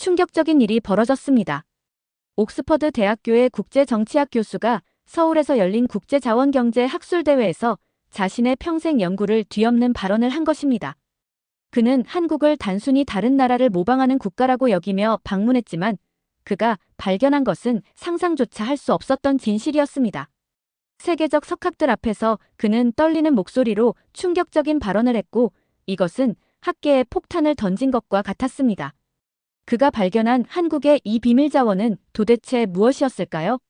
충격적인 일이 벌어졌습니다. 옥스퍼드 대학교의 국제정치학 교수가 서울에서 열린 국제자원경제 학술대회에서 자신의 평생 연구를 뒤엎는 발언을 한 것입니다. 그는 한국을 단순히 다른 나라를 모방하는 국가라고 여기며 방문했지만 그가 발견한 것은 상상조차 할 수 없었던 진실이었습니다. 세계적 석학들 앞에서 그는 떨리는 목소리로 충격적인 발언을 했고 이것은 학계에 폭탄을 던진 것과 같았습니다. 그가 발견한 한국의 이 비밀 자원은 도대체 무엇이었을까요?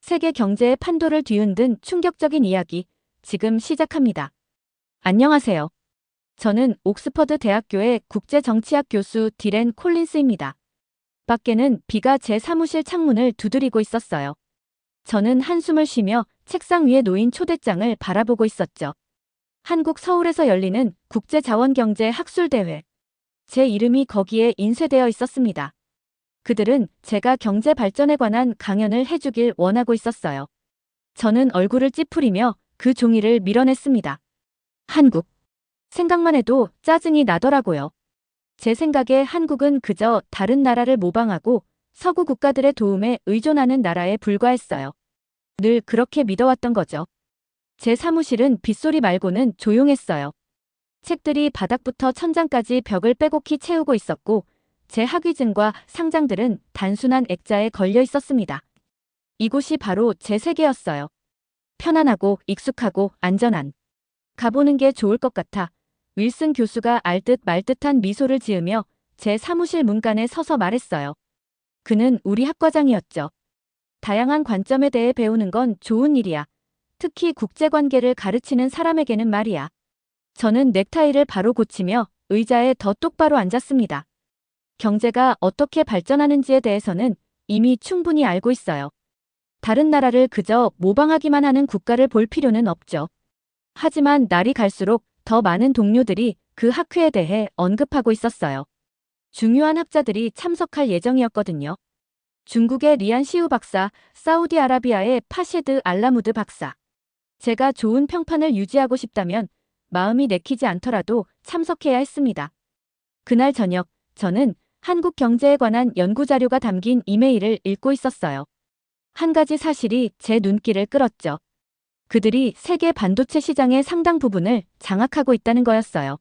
세계 경제의 판도를 뒤흔든 충격적인 이야기, 지금 시작합니다. 안녕하세요. 저는 옥스퍼드 대학교의 국제정치학 교수 디렌 콜린스입니다. 밖에는 비가 제 사무실 창문을 두드리고 있었어요. 저는 한숨을 쉬며 책상 위에 놓인 초대장을 바라보고 있었죠. 한국 서울에서 열리는 국제자원경제 학술대회. 제 이름이 거기에 인쇄되어 있었습니다. 그들은 제가 경제 발전에 관한 강연을 해주길 원하고 있었어요. 저는 얼굴을 찌푸리며 그 종이를 밀어냈습니다. 한국. 생각만 해도 짜증이 나더라고요. 제 생각에 한국은 그저 다른 나라를 모방하고 서구 국가들의 도움에 의존하는 나라에 불과했어요. 늘 그렇게 믿어왔던 거죠. 제 사무실은 빗소리 말고는 조용했어요. 책들이 바닥부터 천장까지 벽을 빼곡히 채우고 있었고 제 학위증과 상장들은 단순한 액자에 걸려 있었습니다. 이곳이 바로 제 세계였어요. 편안하고 익숙하고 안전한. 가보는 게 좋을 것 같아 윌슨 교수가 알듯 말듯한 미소를 지으며 제 사무실 문간에 서서 말했어요. 그는 우리 학과장이었죠. 다양한 관점에 대해 배우는 건 좋은 일이야. 특히 국제관계를 가르치는 사람에게는 말이야. 저는 넥타이를 바로 고치며 의자에 더 똑바로 앉았습니다. 경제가 어떻게 발전하는지에 대해서는 이미 충분히 알고 있어요. 다른 나라를 그저 모방하기만 하는 국가를 볼 필요는 없죠. 하지만 날이 갈수록 더 많은 동료들이 그 학회에 대해 언급하고 있었어요. 중요한 학자들이 참석할 예정이었거든요. 중국의 리안 시우 박사, 사우디아라비아의 파셰드 알라무드 박사. 제가 좋은 평판을 유지하고 싶다면 마음이 내키지 않더라도 참석해야 했습니다. 그날 저녁, 저는 한국 경제에 관한 연구 자료가 담긴 이메일을 읽고 있었어요. 한 가지 사실이 제 눈길을 끌었죠. 그들이 세계 반도체 시장의 상당 부분을 장악하고 있다는 거였어요.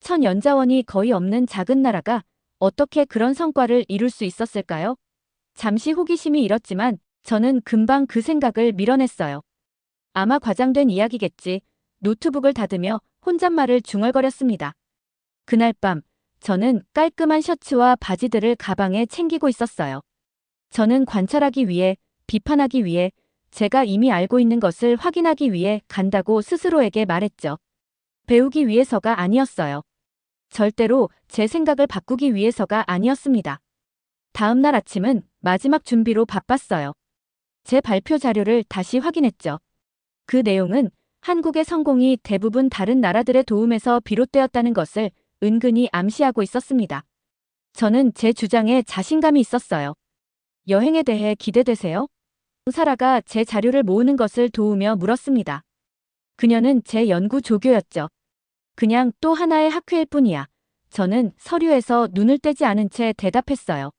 천 연자원이 거의 없는 작은 나라가 어떻게 그런 성과를 이룰 수 있었을까요? 잠시 호기심이 일었지만 저는 금방 그 생각을 밀어냈어요. 아마 과장된 이야기겠지. 노트북을 닫으며 혼잣말을 중얼거렸습니다. 그날 밤 저는 깔끔한 셔츠와 바지들을 가방에 챙기고 있었어요. 저는 관찰하기 위해, 비판하기 위해, 제가 이미 알고 있는 것을 확인하기 위해 간다고 스스로에게 말했죠. 배우기 위해서가 아니었어요. 절대로 제 생각을 바꾸기 위해서가 아니었습니다. 다음 날 아침은 마지막 준비로 바빴어요. 제 발표 자료를 다시 확인했죠. 그 내용은 한국의 성공이 대부분 다른 나라들의 도움에서 비롯되었다는 것을 은근히 암시하고 있었습니다. 저는 제 주장에 자신감이 있었어요. 여행에 대해 기대되세요? 사라가 제 자료를 모으는 것을 도우며 물었습니다. 그녀는 제 연구 조교였죠. 그냥 또 하나의 학회일 뿐이야. 저는 서류에서 눈을 떼지 않은 채 대답했어요.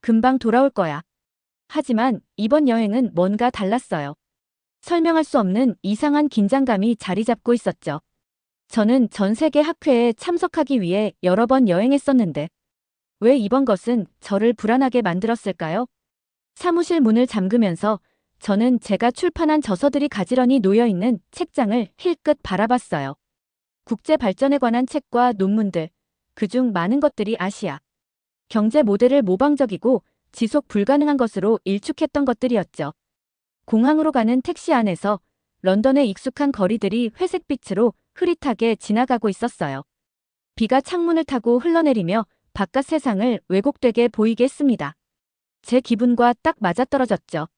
금방 돌아올 거야. 하지만 이번 여행은 뭔가 달랐어요. 설명할 수 없는 이상한 긴장감이 자리 잡고 있었죠. 저는 전 세계 학회에 참석하기 위해 여러 번 여행했었는데 왜 이번 것은 저를 불안하게 만들었을까요? 사무실 문을 잠그면서 저는 제가 출판한 저서들이 가지런히 놓여 있는 책장을 힐끗 바라봤어요. 국제 발전에 관한 책과 논문들, 그중 많은 것들이 아시아, 경제 모델을 모방적이고 지속 불가능한 것으로 일축했던 것들이었죠. 공항으로 가는 택시 안에서 런던의 익숙한 거리들이 회색빛으로 흐릿하게 지나가고 있었어요. 비가 창문을 타고 흘러내리며 바깥 세상을 왜곡되게 보이게 했습니다. 제 기분과 딱 맞아떨어졌죠.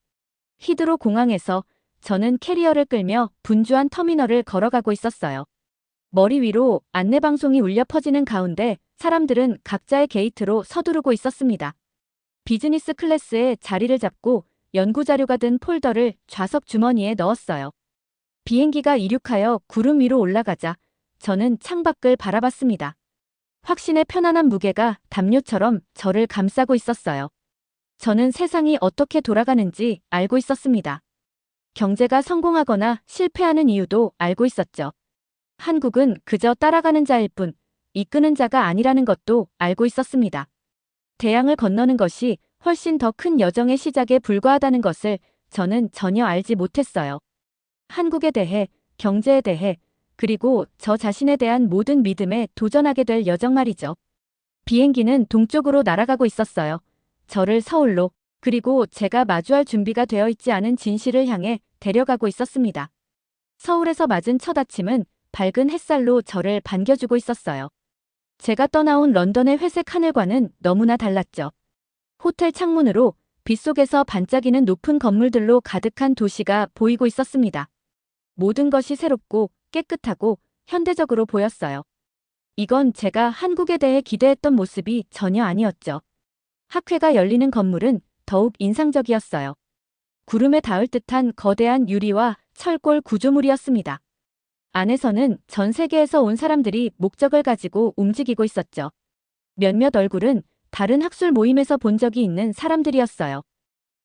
히드로 공항에서 저는 캐리어를 끌며 분주한 터미널을 걸어가고 있었어요. 머리 위로 안내방송이 울려 퍼지는 가운데 사람들은 각자의 게이트로 서두르고 있었습니다. 비즈니스 클래스에 자리를 잡고 연구자료가 든 폴더를 좌석 주머니에 넣었어요. 비행기가 이륙하여 구름 위로 올라가자 저는 창밖을 바라봤습니다. 확신의 편안한 무게가 담요처럼 저를 감싸고 있었어요. 저는 세상이 어떻게 돌아가는지 알고 있었습니다. 경제가 성공하거나 실패하는 이유도 알고 있었죠. 한국은 그저 따라가는 자일 뿐, 이끄는 자가 아니라는 것도 알고 있었습니다. 대양을 건너는 것이 훨씬 더 큰 여정의 시작에 불과하다는 것을 저는 전혀 알지 못했어요. 한국에 대해, 경제에 대해, 그리고 저 자신에 대한 모든 믿음에 도전하게 될 여정 말이죠. 비행기는 동쪽으로 날아가고 있었어요. 저를 서울로, 그리고 제가 마주할 준비가 되어 있지 않은 진실을 향해 데려가고 있었습니다. 서울에서 맞은 첫 아침은 밝은 햇살로 저를 반겨주고 있었어요. 제가 떠나온 런던의 회색 하늘과는 너무나 달랐죠. 호텔 창문으로 빗속에서 반짝이는 높은 건물들로 가득한 도시가 보이고 있었습니다. 모든 것이 새롭고 깨끗하고 현대적으로 보였어요. 이건 제가 한국에 대해 기대했던 모습이 전혀 아니었죠. 학회가 열리는 건물은 더욱 인상적이었어요. 구름에 닿을 듯한 거대한 유리와 철골 구조물이었습니다. 안에서는 전 세계에서 온 사람들이 목적을 가지고 움직이고 있었죠. 몇몇 얼굴은 다른 학술 모임에서 본 적이 있는 사람들이었어요.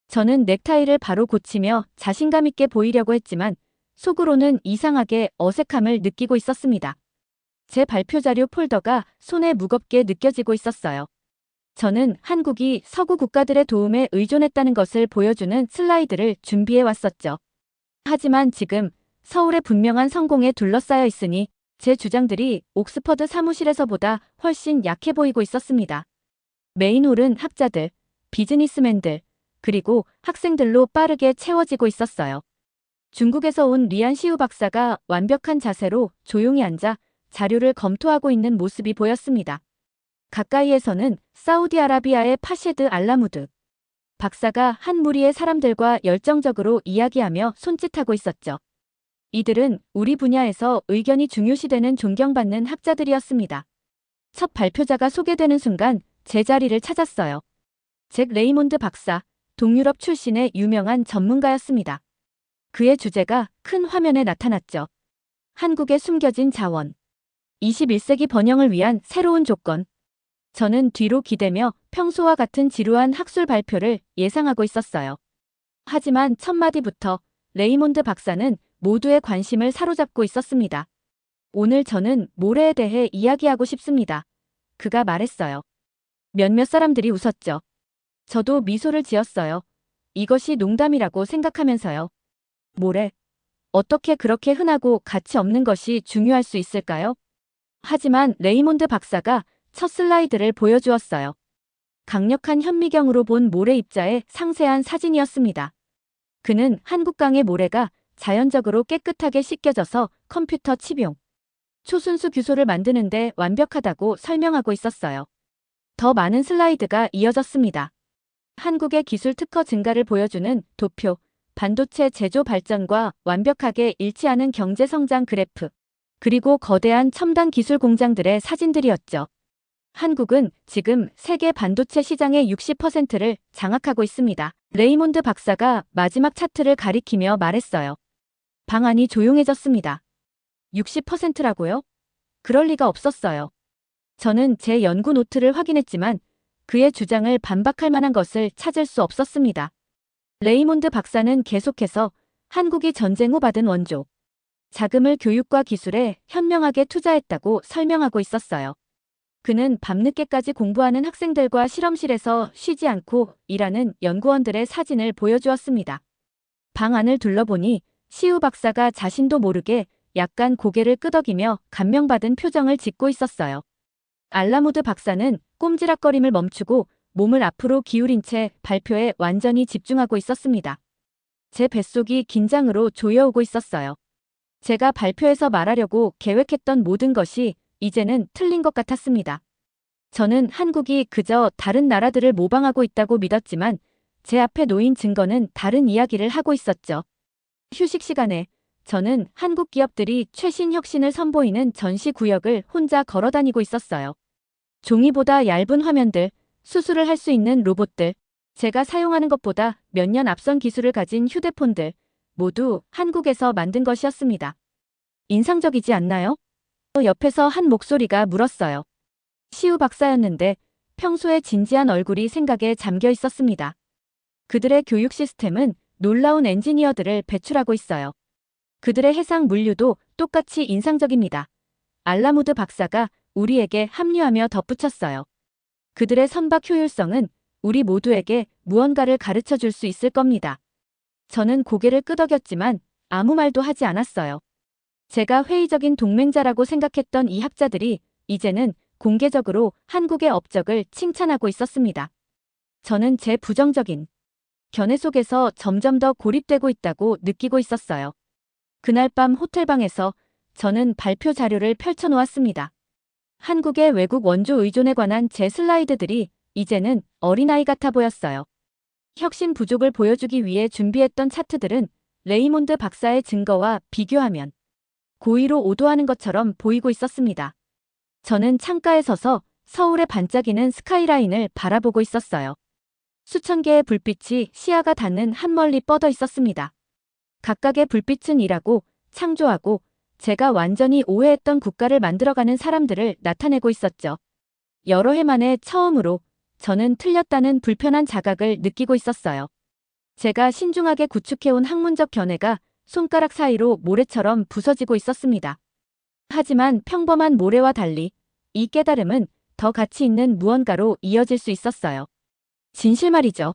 저는 넥타이를 바로 고치며 자신감 있게 보이려고 했지만 속으로는 이상하게 어색함을 느끼고 있었습니다. 제 발표 자료 폴더가 손에 무겁게 느껴지고 있었어요. 저는 한국이 서구 국가들의 도움에 의존했다는 것을 보여주는 슬라이드를 준비해 왔었죠. 하지만 지금 서울의 분명한 성공에 둘러싸여 있으니 제 주장들이 옥스퍼드 사무실에서보다 훨씬 약해 보이고 있었습니다. 메인홀은 학자들, 비즈니스맨들, 그리고 학생들로 빠르게 채워지고 있었어요. 중국에서 온 리안 시우 박사가 완벽한 자세로 조용히 앉아 자료를 검토하고 있는 모습이 보였습니다. 가까이에서는 사우디아라비아의 파셰드 알라무드 박사가 한 무리의 사람들과 열정적으로 이야기하며 손짓하고 있었죠. 이들은 우리 분야에서 의견이 중요시되는 존경받는 학자들이었습니다. 첫 발표자가 소개되는 순간 제 자리를 찾았어요. 잭 레이몬드 박사, 동유럽 출신의 유명한 전문가였습니다. 그의 주제가 큰 화면에 나타났죠. 한국의 숨겨진 자원. 21세기 번영을 위한 새로운 조건. 저는 뒤로 기대며 평소와 같은 지루한 학술 발표를 예상하고 있었어요. 하지만 첫 마디부터 레이몬드 박사는 모두의 관심을 사로잡고 있었습니다. 오늘 저는 모래에 대해 이야기하고 싶습니다. 그가 말했어요. 몇몇 사람들이 웃었죠. 저도 미소를 지었어요. 이것이 농담이라고 생각하면서요. 모래. 어떻게 그렇게 흔하고 가치 없는 것이 중요할 수 있을까요? 하지만 레이몬드 박사가 첫 슬라이드를 보여주었어요. 강력한 현미경으로 본 모래 입자의 상세한 사진이었습니다. 그는 한국강의 모래가 자연적으로 깨끗하게 씻겨져서 컴퓨터 칩용, 초순수 규소를 만드는데 완벽하다고 설명하고 있었어요. 더 많은 슬라이드가 이어졌습니다. 한국의 기술 특허 증가를 보여주는 도표, 반도체 제조 발전과 완벽하게 일치하는 경제 성장 그래프, 그리고 거대한 첨단 기술 공장들의 사진들이었죠. 한국은 지금 세계 반도체 시장의 60%를 장악하고 있습니다. 레이몬드 박사가 마지막 차트를 가리키며 말했어요. 방안이 조용해졌습니다. 60%라고요? 그럴 리가 없었어요. 저는 제 연구 노트를 확인했지만 그의 주장을 반박할 만한 것을 찾을 수 없었습니다. 레이몬드 박사는 계속해서 한국이 전쟁 후 받은 원조, 자금을 교육과 기술에 현명하게 투자했다고 설명하고 있었어요. 그는 밤늦게까지 공부하는 학생들과 실험실에서 쉬지 않고 일하는 연구원들의 사진을 보여주었습니다. 방 안을 둘러보니 시우 박사가 자신도 모르게 약간 고개를 끄덕이며 감명받은 표정을 짓고 있었어요. 알라무드 박사는 꼼지락거림을 멈추고 몸을 앞으로 기울인 채 발표에 완전히 집중하고 있었습니다. 제 뱃속이 긴장으로 조여오고 있었어요. 제가 발표에서 말하려고 계획했던 모든 것이 이제는 틀린 것 같았습니다. 저는 한국이 그저 다른 나라들을 모방하고 있다고 믿었지만 제 앞에 놓인 증거는 다른 이야기를 하고 있었죠. 휴식 시간에 저는 한국 기업들이 최신 혁신을 선보이는 전시 구역을 혼자 걸어 다니고 있었어요. 종이보다 얇은 화면들, 수술을 할 수 있는 로봇들, 제가 사용하는 것보다 몇 년 앞선 기술을 가진 휴대폰들, 모두 한국에서 만든 것이었습니다. 인상적이지 않나요? 옆에서 한 목소리가 물었어요. 시우 박사였는데 평소에 진지한 얼굴이 생각에 잠겨 있었습니다. 그들의 교육 시스템은 놀라운 엔지니어들을 배출하고 있어요. 그들의 해상 물류도 똑같이 인상적입니다. 알라무드 박사가 우리에게 합류하며 덧붙였어요. 그들의 선박 효율성은 우리 모두에게 무언가를 가르쳐 줄 수 있을 겁니다. 저는 고개를 끄덕였지만 아무 말도 하지 않았어요. 제가 회의적인 동맹자라고 생각했던 이 학자들이 이제는 공개적으로 한국의 업적을 칭찬하고 있었습니다. 저는 제 부정적인 견해 속에서 점점 더 고립되고 있다고 느끼고 있었어요. 그날 밤 호텔방에서 저는 발표 자료를 펼쳐놓았습니다. 한국의 외국 원조 의존에 관한 제 슬라이드들이 이제는 어린아이 같아 보였어요. 혁신 부족을 보여주기 위해 준비했던 차트들은 레이몬드 박사의 증거와 비교하면 고의로 오도하는 것처럼 보이고 있었습니다. 저는 창가에 서서 서울의 반짝이는 스카이라인을 바라보고 있었어요. 수천 개의 불빛이 시야가 닿는 한 멀리 뻗어 있었습니다. 각각의 불빛은 일하고 창조하고 제가 완전히 오해했던 국가를 만들어가는 사람들을 나타내고 있었죠. 여러 해 만에 처음으로 저는 틀렸다는 불편한 자각을 느끼고 있었어요. 제가 신중하게 구축해온 학문적 견해가 손가락 사이로 모래처럼 부서지고 있었습니다. 하지만 평범한 모래와 달리 이 깨달음은 더 가치 있는 무언가로 이어질 수 있었어요. 진실 말이죠.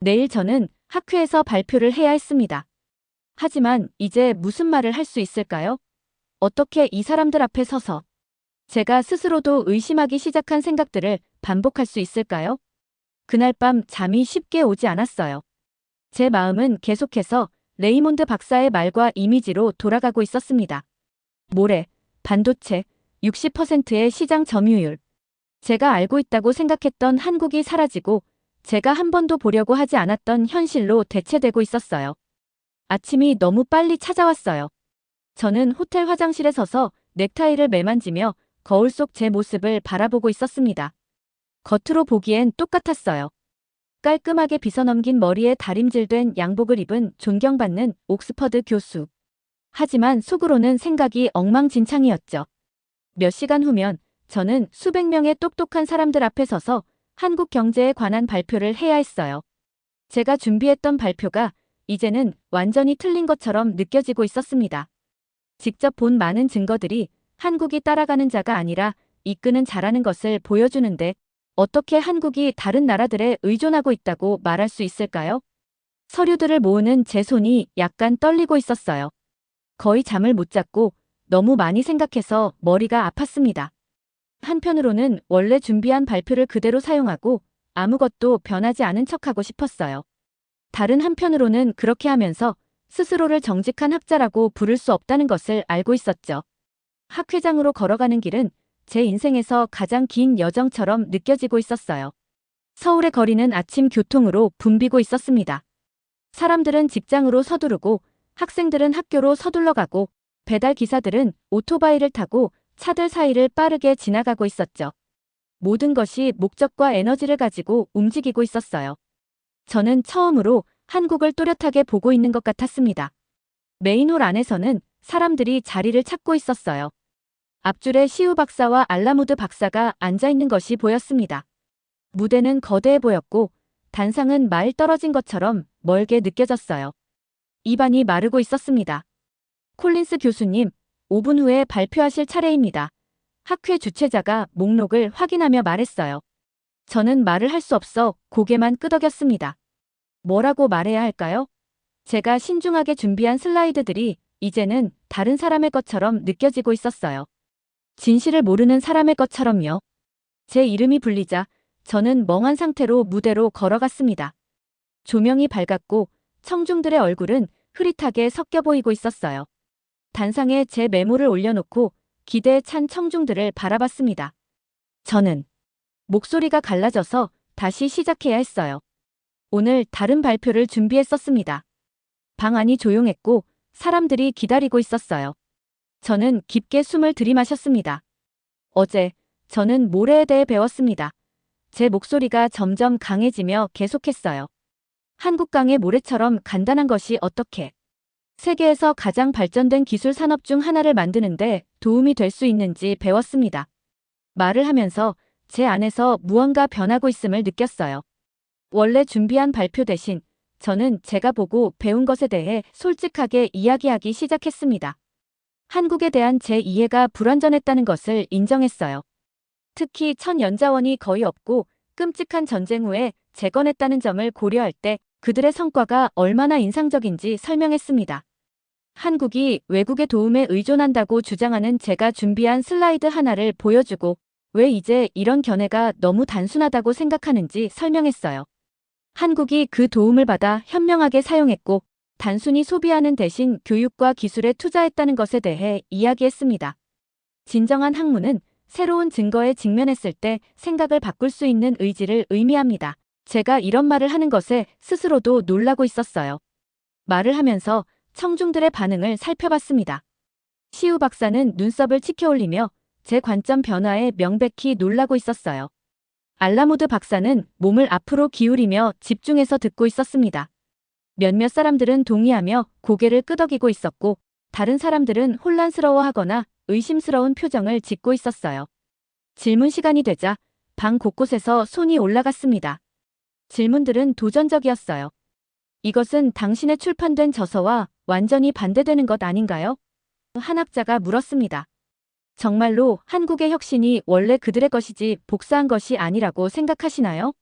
내일 저는 학회에서 발표를 해야 했습니다. 하지만 이제 무슨 말을 할 수 있을까요? 어떻게 이 사람들 앞에 서서 제가 스스로도 의심하기 시작한 생각들을 반복할 수 있을까요? 그날 밤 잠이 쉽게 오지 않았어요. 제 마음은 계속해서 레이몬드 박사의 말과 이미지로 돌아가고 있었습니다. 모래, 반도체, 60%의 시장 점유율. 제가 알고 있다고 생각했던 한국이 사라지고 제가 한 번도 보려고 하지 않았던 현실로 대체되고 있었어요. 아침이 너무 빨리 찾아왔어요. 저는 호텔 화장실에 서서 넥타이를 매만지며 거울 속 제 모습을 바라보고 있었습니다. 겉으로 보기엔 똑같았어요. 깔끔하게 빗어넘긴 머리에 다림질된 양복을 입은 존경받는 옥스퍼드 교수. 하지만 속으로는 생각이 엉망진창이었죠. 몇 시간 후면 저는 수백 명의 똑똑한 사람들 앞에 서서 한국 경제에 관한 발표를 해야 했어요. 제가 준비했던 발표가 이제는 완전히 틀린 것처럼 느껴지고 있었습니다. 직접 본 많은 증거들이 한국이 따라가는 자가 아니라 이끄는 자라는 것을 보여주는데 어떻게 한국이 다른 나라들에 의존하고 있다고 말할 수 있을까요? 서류들을 모으는 제 손이 약간 떨리고 있었어요. 거의 잠을 못 잤고 너무 많이 생각해서 머리가 아팠습니다. 한편으로는 원래 준비한 발표를 그대로 사용하고 아무것도 변하지 않은 척하고 싶었어요. 다른 한편으로는 그렇게 하면서 스스로를 정직한 학자라고 부를 수 없다는 것을 알고 있었죠. 학회장으로 걸어가는 길은 제 인생에서 가장 긴 여정처럼 느껴지고 있었어요. 서울의 거리는 아침 교통으로 붐비고 있었습니다. 사람들은 직장으로 서두르고 학생들은 학교로 서둘러 가고 배달 기사들은 오토바이를 타고 차들 사이를 빠르게 지나가고 있었죠. 모든 것이 목적과 에너지를 가지고 움직이고 있었어요. 저는 처음으로 한국을 또렷하게 보고 있는 것 같았습니다. 메인홀 안에서는 사람들이 자리를 찾고 있었어요. 앞줄에 시우 박사와 알라무드 박사가 앉아 있는 것이 보였습니다. 무대는 거대해 보였고 단상은 말 떨어진 것처럼 멀게 느껴졌어요. 입안이 마르고 있었습니다. 콜린스 교수님, 5분 후에 발표하실 차례입니다. 학회 주최자가 목록을 확인하며 말했어요. 저는 말을 할 수 없어 고개만 끄덕였습니다. 뭐라고 말해야 할까요? 제가 신중하게 준비한 슬라이드들이 이제는 다른 사람의 것처럼 느껴지고 있었어요. 진실을 모르는 사람의 것처럼요. 제 이름이 불리자 저는 멍한 상태로 무대로 걸어갔습니다. 조명이 밝았고 청중들의 얼굴은 흐릿하게 섞여 보이고 있었어요. 단상에 제 메모를 올려놓고 기대에 찬 청중들을 바라봤습니다. 저는 목소리가 갈라져서 다시 시작해야 했어요. 오늘 다른 발표를 준비했었습니다. 방 안이 조용했고 사람들이 기다리고 있었어요. 저는 깊게 숨을 들이마셨습니다. 어제 저는 모래에 대해 배웠습니다. 제 목소리가 점점 강해지며 계속했어요. 한국강의 모래처럼 간단한 것이 어떻게 세계에서 가장 발전된 기술 산업 중 하나를 만드는데 도움이 될 수 있는지 배웠습니다. 말을 하면서 제 안에서 무언가 변하고 있음을 느꼈어요. 원래 준비한 발표 대신 저는 제가 보고 배운 것에 대해 솔직하게 이야기하기 시작했습니다. 한국에 대한 제 이해가 불완전했다는 것을 인정했어요. 특히 천 연자원이 거의 없고 끔찍한 전쟁 후에 재건했다는 점을 고려할 때 그들의 성과가 얼마나 인상적인지 설명했습니다. 한국이 외국의 도움에 의존한다고 주장하는 제가 준비한 슬라이드 하나를 보여주고 왜 이제 이런 견해가 너무 단순하다고 생각하는지 설명했어요. 한국이 그 도움을 받아 현명하게 사용했고 단순히 소비하는 대신 교육과 기술에 투자했다는 것에 대해 이야기했습니다. 진정한 학문은 새로운 증거에 직면했을 때 생각을 바꿀 수 있는 의지를 의미합니다. 제가 이런 말을 하는 것에 스스로도 놀라고 있었어요. 말을 하면서 청중들의 반응을 살펴봤습니다. 시우 박사는 눈썹을 치켜올리며 제 관점 변화에 명백히 놀라고 있었어요. 알라모드 박사는 몸을 앞으로 기울이며 집중해서 듣고 있었습니다. 몇몇 사람들은 동의하며 고개를 끄덕이고 있었고 다른 사람들은 혼란스러워하거나 의심스러운 표정을 짓고 있었어요. 질문 시간이 되자 방 곳곳에서 손이 올라갔습니다. 질문들은 도전적이었어요. 이것은 당신의 출판된 저서와 완전히 반대되는 것 아닌가요? 한 학자가 물었습니다. 정말로 한국의 혁신이 원래 그들의 것이지 복사한 것이 아니라고 생각하시나요?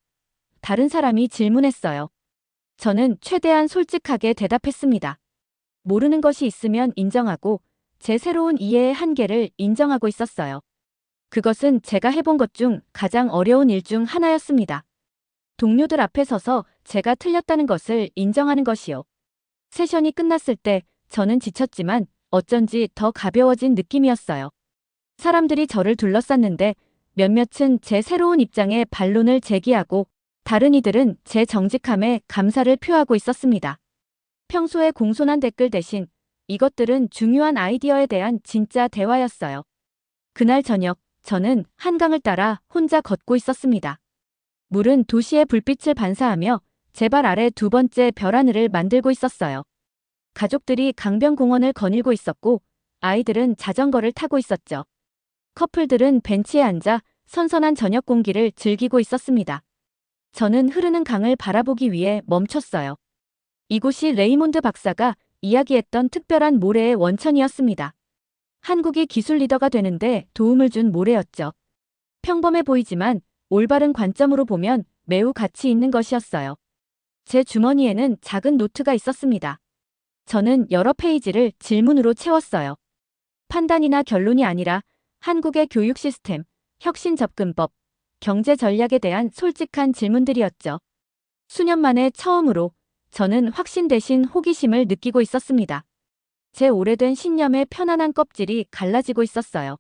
다른 사람이 질문했어요. 저는 최대한 솔직하게 대답했습니다. 모르는 것이 있으면 인정하고 제 새로운 이해의 한계를 인정하고 있었어요. 그것은 제가 해본 것 중 가장 어려운 일 중 하나였습니다. 동료들 앞에 서서 제가 틀렸다는 것을 인정하는 것이요. 세션이 끝났을 때 저는 지쳤지만 어쩐지 더 가벼워진 느낌이었어요. 사람들이 저를 둘러쌌는데 몇몇은 제 새로운 입장에 반론을 제기하고 다른 이들은 제 정직함에 감사를 표하고 있었습니다. 평소에 공손한 댓글 대신 이것들은 중요한 아이디어에 대한 진짜 대화였어요. 그날 저녁 저는 한강을 따라 혼자 걷고 있었습니다. 물은 도시의 불빛을 반사하며 제 발 아래 두 번째 별 하늘을 만들고 있었어요. 가족들이 강변공원을 거닐고 있었고 아이들은 자전거를 타고 있었죠. 커플들은 벤치에 앉아 선선한 저녁 공기를 즐기고 있었습니다. 저는 흐르는 강을 바라보기 위해 멈췄어요. 이곳이 레이몬드 박사가 이야기했던 특별한 모래의 원천이었습니다. 한국이 기술 리더가 되는데 도움을 준 모래였죠. 평범해 보이지만 올바른 관점으로 보면 매우 가치 있는 것이었어요. 제 주머니에는 작은 노트가 있었습니다. 저는 여러 페이지를 질문으로 채웠어요. 판단이나 결론이 아니라 한국의 교육 시스템, 혁신 접근법, 경제 전략에 대한 솔직한 질문들이었죠. 수년 만에 처음으로 저는 확신 대신 호기심을 느끼고 있었습니다. 제 오래된 신념의 편안한 껍질이 갈라지고 있었어요.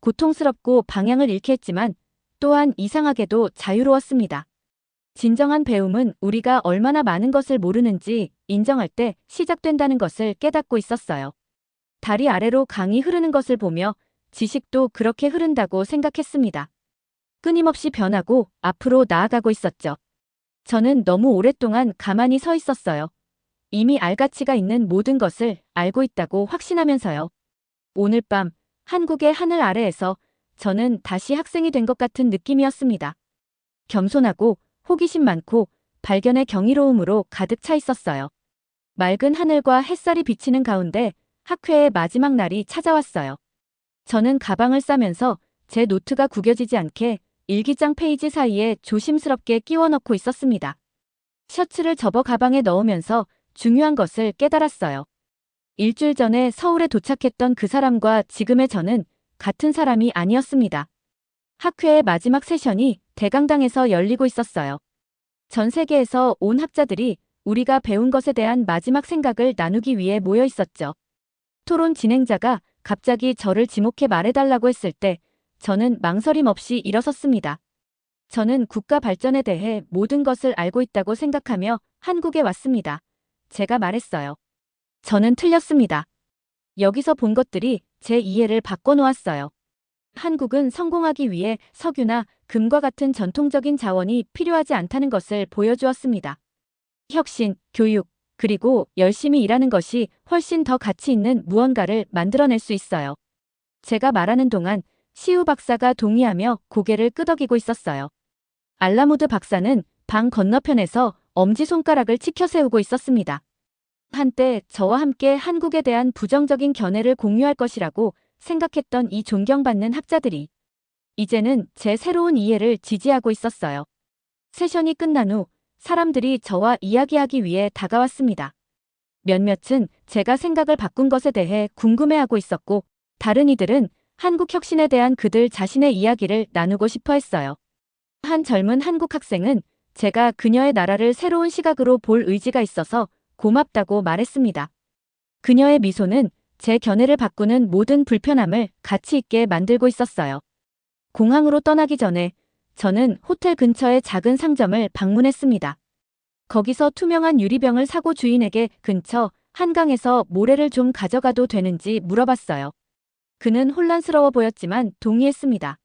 고통스럽고 방향을 잃게 했지만 또한 이상하게도 자유로웠습니다. 진정한 배움은 우리가 얼마나 많은 것을 모르는지 인정할 때 시작된다는 것을 깨닫고 있었어요. 다리 아래로 강이 흐르는 것을 보며 지식도 그렇게 흐른다고 생각했습니다. 끊임없이 변하고 앞으로 나아가고 있었죠. 저는 너무 오랫동안 가만히 서 있었어요. 이미 알 가치가 있는 모든 것을 알고 있다고 확신하면서요. 오늘 밤 한국의 하늘 아래에서 저는 다시 학생이 된 것 같은 느낌이었습니다. 겸손하고 호기심 많고 발견의 경이로움으로 가득 차 있었어요. 맑은 하늘과 햇살이 비치는 가운데 학회의 마지막 날이 찾아왔어요. 저는 가방을 싸면서 제 노트가 구겨지지 않게 일기장 페이지 사이에 조심스럽게 끼워 넣고 있었습니다. 셔츠를 접어 가방에 넣으면서 중요한 것을 깨달았어요. 일주일 전에 서울에 도착했던 그 사람과 지금의 저는 같은 사람이 아니었습니다. 학회의 마지막 세션이 대강당에서 열리고 있었어요. 전 세계에서 온 학자들이 우리가 배운 것에 대한 마지막 생각을 나누기 위해 모여 있었죠. 토론 진행자가 갑자기 저를 지목해 말해달라고 했을 때 저는 망설임 없이 일어섰습니다. 저는 국가 발전에 대해 모든 것을 알고 있다고 생각하며 한국에 왔습니다. 제가 말했어요. 저는 틀렸습니다. 여기서 본 것들이 제 이해를 바꿔놓았어요. 한국은 성공하기 위해 석유나 금과 같은 전통적인 자원이 필요하지 않다는 것을 보여주었습니다. 혁신, 교육, 그리고 열심히 일하는 것이 훨씬 더 가치 있는 무언가를 만들어낼 수 있어요. 제가 말하는 동안 시우 박사가 동의하며 고개를 끄덕이고 있었어요. 알라무드 박사는 방 건너편에서 엄지손가락을 치켜 세우고 있었습니다. 한때 저와 함께 한국에 대한 부정적인 견해를 공유할 것이라고 생각했던 이 존경받는 학자들이 이제는 제 새로운 이해를 지지하고 있었어요. 세션이 끝난 후 사람들이 저와 이야기하기 위해 다가왔습니다. 몇몇은 제가 생각을 바꾼 것에 대해 궁금해하고 있었고 다른 이들은 한국 혁신에 대한 그들 자신의 이야기를 나누고 싶어 했어요. 한 젊은 한국 학생은 제가 그녀의 나라를 새로운 시각으로 볼 의지가 있어서 고맙다고 말했습니다. 그녀의 미소는 제 견해를 바꾸는 모든 불편함을 가치 있게 만들고 있었어요. 공항으로 떠나기 전에 저는 호텔 근처의 작은 상점을 방문했습니다. 거기서 투명한 유리병을 사고 주인에게 근처 한강에서 모래를 좀 가져가도 되는지 물어봤어요. 그는 혼란스러워 보였지만 동의했습니다.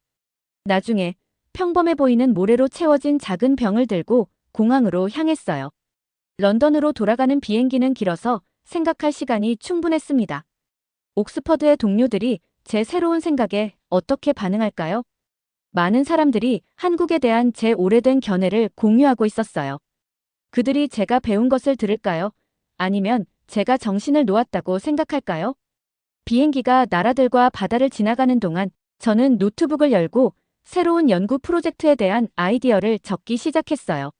나중에 평범해 보이는 모래로 채워진 작은 병을 들고 공항으로 향했어요. 런던으로 돌아가는 비행기는 길어서 생각할 시간이 충분했습니다. 옥스퍼드의 동료들이 제 새로운 생각에 어떻게 반응할까요? 많은 사람들이 한국에 대한 제 오래된 견해를 공유하고 있었어요. 그들이 제가 배운 것을 들을까요? 아니면 제가 정신을 놓았다고 생각할까요? 비행기가 나라들과 바다를 지나가는 동안 저는 노트북을 열고 새로운 연구 프로젝트에 대한 아이디어를 적기 시작했어요.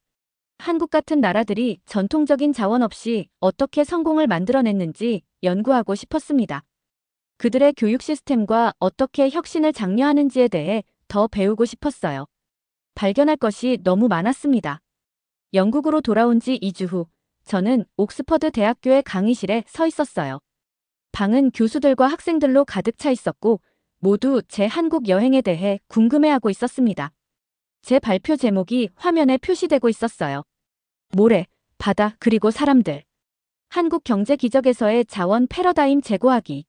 한국 같은 나라들이 전통적인 자원 없이 어떻게 성공을 만들어냈는지 연구하고 싶었습니다. 그들의 교육 시스템과 어떻게 혁신을 장려하는지에 대해 더 배우고 싶었어요. 발견할 것이 너무 많았습니다. 영국으로 돌아온 지 2주 후, 저는 옥스퍼드 대학교의 강의실에 서 있었어요. 방은 교수들과 학생들로 가득 차 있었고, 모두 제 한국 여행에 대해 궁금해하고 있었습니다. 제 발표 제목이 화면에 표시되고 있었어요. 모래, 바다, 그리고 사람들. 한국 경제 기적에서의 자원 패러다임 제고하기.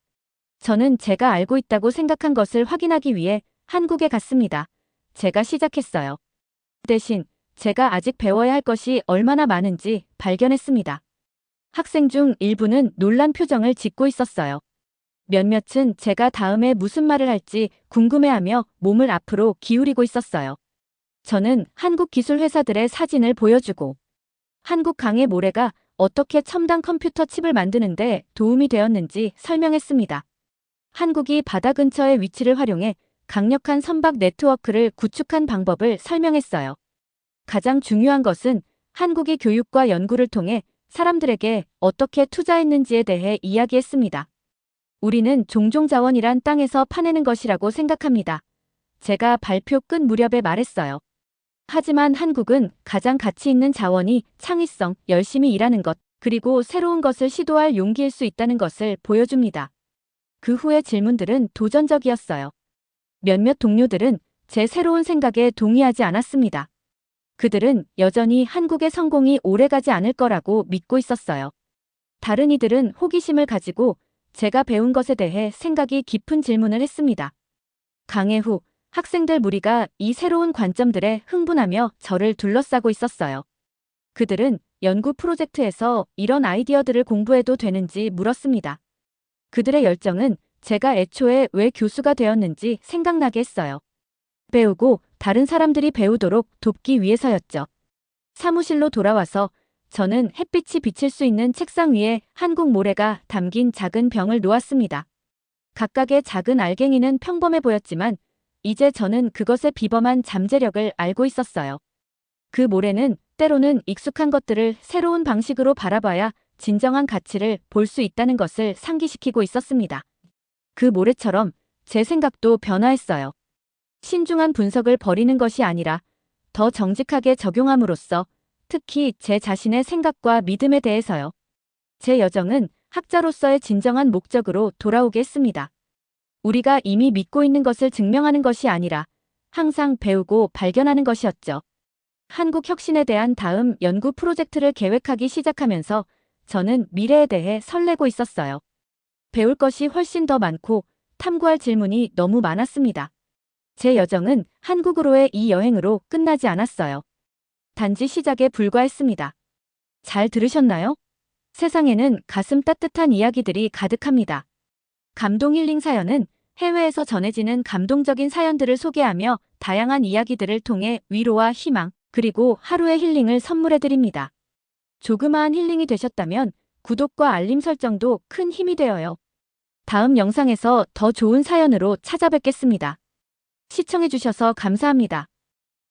저는 제가 알고 있다고 생각한 것을 확인하기 위해 한국에 갔습니다. 제가 시작했어요. 대신 제가 아직 배워야 할 것이 얼마나 많은지 발견했습니다. 학생 중 일부는 놀란 표정을 짓고 있었어요. 몇몇은 제가 다음에 무슨 말을 할지 궁금해하며 몸을 앞으로 기울이고 있었어요. 저는 한국 기술 회사들의 사진을 보여주고 한국 강의 모래가 어떻게 첨단 컴퓨터 칩을 만드는데 도움이 되었는지 설명했습니다. 한국이 바다 근처의 위치를 활용해 강력한 선박 네트워크를 구축한 방법을 설명했어요. 가장 중요한 것은 한국이 교육과 연구를 통해 사람들에게 어떻게 투자했는지에 대해 이야기했습니다. 우리는 종종 자원이란 땅에서 파내는 것이라고 생각합니다. 제가 발표 끝 무렵에 말했어요. 하지만 한국은 가장 가치 있는 자원이 창의성, 열심히 일하는 것, 그리고 새로운 것을 시도할 용기일 수 있다는 것을 보여줍니다. 그 후의 질문들은 도전적이었어요. 몇몇 동료들은 제 새로운 생각에 동의하지 않았습니다. 그들은 여전히 한국의 성공이 오래가지 않을 거라고 믿고 있었어요. 다른 이들은 호기심을 가지고 제가 배운 것에 대해 생각이 깊은 질문을 했습니다. 강해 후 학생들 무리가 이 새로운 관점들에 흥분하며 저를 둘러싸고 있었어요. 그들은 연구 프로젝트에서 이런 아이디어들을 공부해도 되는지 물었습니다. 그들의 열정은 제가 애초에 왜 교수가 되었는지 생각나게 했어요. 배우고 다른 사람들이 배우도록 돕기 위해서였죠. 사무실로 돌아와서 저는 햇빛이 비칠 수 있는 책상 위에 한국 모래가 담긴 작은 병을 놓았습니다. 각각의 작은 알갱이는 평범해 보였지만 이제 저는 그것의 비범한 잠재력을 알고 있었어요. 그 모래는 때로는 익숙한 것들을 새로운 방식으로 바라봐야 진정한 가치를 볼 수 있다는 것을 상기시키고 있었습니다. 그 모래처럼 제 생각도 변화했어요. 신중한 분석을 버리는 것이 아니라 더 정직하게 적용함으로써 특히 제 자신의 생각과 믿음에 대해서요. 제 여정은 학자로서의 진정한 목적으로 돌아오게 했습니다. 우리가 이미 믿고 있는 것을 증명하는 것이 아니라 항상 배우고 발견하는 것이었죠. 한국 혁신에 대한 다음 연구 프로젝트를 계획하기 시작하면서 저는 미래에 대해 설레고 있었어요. 배울 것이 훨씬 더 많고 탐구할 질문이 너무 많았습니다. 제 여정은 한국으로의 이 여행으로 끝나지 않았어요. 단지 시작에 불과했습니다. 잘 들으셨나요? 세상에는 가슴 따뜻한 이야기들이 가득합니다. 감동 힐링 사연은 해외에서 전해지는 감동적인 사연들을 소개하며 다양한 이야기들을 통해 위로와 희망, 그리고 하루의 힐링을 선물해 드립니다. 조그마한 힐링이 되셨다면 구독과 알림 설정도 큰 힘이 되어요. 다음 영상에서 더 좋은 사연으로 찾아뵙겠습니다. 시청해주셔서 감사합니다.